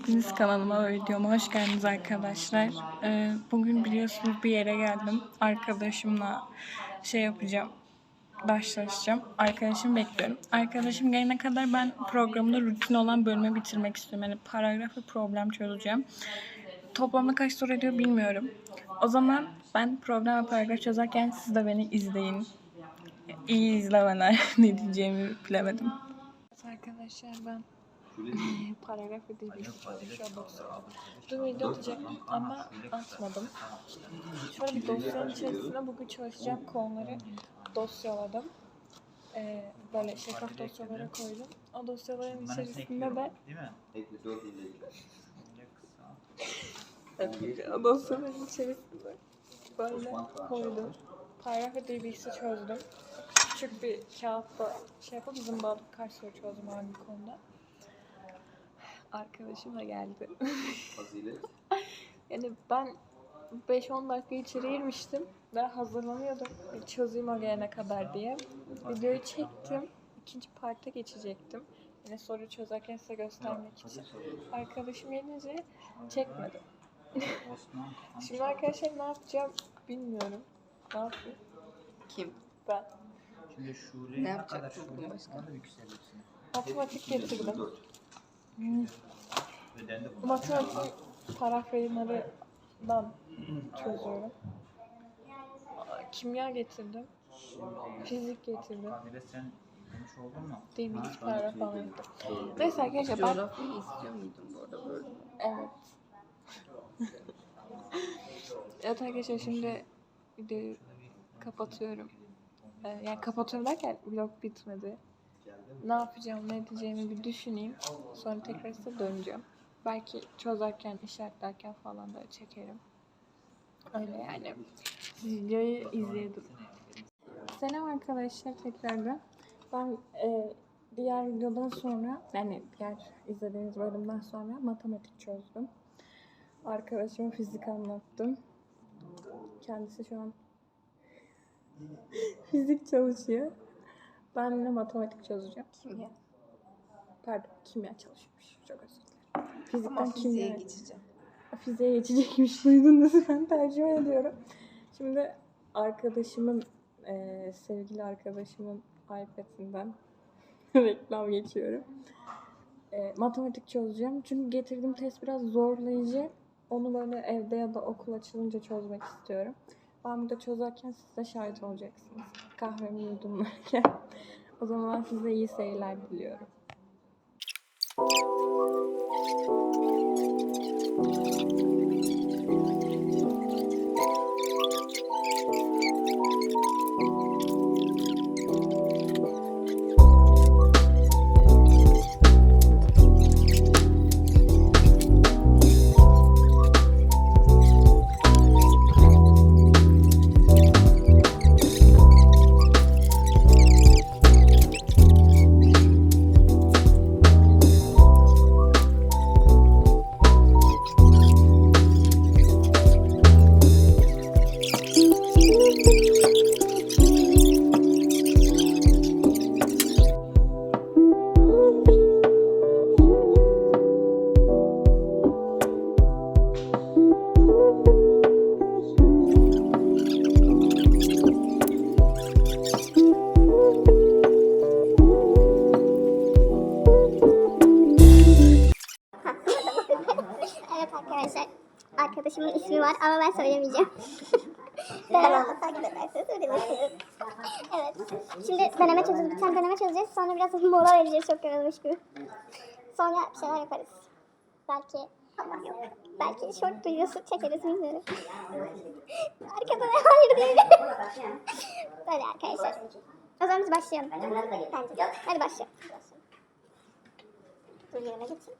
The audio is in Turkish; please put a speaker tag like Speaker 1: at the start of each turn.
Speaker 1: Hepiniz kanalıma videoma hoş geldiniz arkadaşlar. Ee, bugün biliyorsunuz bir yere geldim. Arkadaşımla şey yapacağım. Başlaşacağım. Arkadaşımı bekliyorum. Arkadaşım gelene kadar ben programda rutin olan bölümü bitirmek istiyorum. Yani paragraf problem çözeceğim. Toplamda kaç soru ediyor bilmiyorum. O zaman ben problem ve paragraf çözerken siz de beni izleyin. İyi izlemeler ne diyeceğimi bilemedim. Arkadaşlar ben paragraf bilgisi çalışıyor dosya. Dün video atacaktım ama atmadım. Şöyle bir dosyanın içerisine bugün çalışacağım konuları dosyaladım. Ee, böyle şeffaf dosyalara koydum. O dosyaların içerisinde de o dosyaların içerisinde böyle koydum. Paragraf bilgisi çözdüm. Küçük bir kağıtta şey yapıp zımbaladık kaç soru çözdüm hangi konuda. Arkadaşım da geldi. yani ben 5-10 dakika içeri girmiştim ve hazırlanıyordum bir çözeyim o gelene kadar diye. Videoyu çektim. ikinci parta geçecektim. Yine soru çözerken size göstermek için. Arkadaşım gelince çekmedim. Şimdi arkadaşlar ne yapacağım bilmiyorum. Ne yapayım?
Speaker 2: Kim?
Speaker 1: Ben
Speaker 3: Şimdi Şule
Speaker 2: Ne yapacak
Speaker 3: kadar Şule
Speaker 1: matematik getirdim.
Speaker 3: Bu.
Speaker 1: Matematik parafraylarından çözüyorum. Kimya getirdim. Fizik getirdim. Dil bilgisi paragraf falan yaptım. Neyse arkadaşlar ben...
Speaker 2: Coğrafyayı istiyor muydun bu arada böyle?
Speaker 1: Evet. evet arkadaşlar şimdi videoyu kapatıyorum. Ee, yani kapatıyorum derken vlog bitmedi. Ne yapacağım, ne edeceğimi bir düşüneyim. Sonra tekrar size döneceğim. Belki çözerken, işaretlerken falan da çekerim. Öyle yani. Videoyu izleyelim. Selam arkadaşlar tekrardan. Ben e, diğer videodan sonra, yani diğer izlediğiniz bölümden sonra matematik çözdüm. Arkadaşıma fizik anlattım. Kendisi şu an fizik çalışıyor. Ben de matematik çözeceğim.
Speaker 2: Kimya.
Speaker 1: Pardon, kimya çalışıyormuş. Çok özür dilerim. Fizikten
Speaker 2: Ama fiziğe
Speaker 1: kimya
Speaker 2: geçeceğim.
Speaker 1: fiziğe geçecekmiş. Duydunuz ben tercüme ediyorum. Şimdi arkadaşımın, eee, sevgili arkadaşımın iPad'inden reklam geçiyorum. Eee, matematik çözeceğim. Çünkü getirdiğim test biraz zorlayıcı. Onu böyle evde ya da okul açılınca çözmek istiyorum. Ben burada çözerken siz de şahit olacaksınız. Kahvemi yudumlarken. o zaman size iyi seyirler diliyorum.
Speaker 4: Evet arkadaşlar. Arkadaşımın ismi var ama ben söylemeyeceğim. Kanalımı takip ederseniz öğrenirsiniz. Evet. Şimdi deneme çözeceğiz. Bir tane deneme çözeceğiz. Sonra biraz mola vereceğiz. Çok yorulmuş gibi. Sonra bir şeyler yaparız. Belki Allah yok. Belki short videosu çekeriz bilmiyorum. Arkada ne hayır değil. Böyle arkadaşlar. O zaman biz başlayalım. Bence. Hadi başlayalım. Dur yerine geçeyim.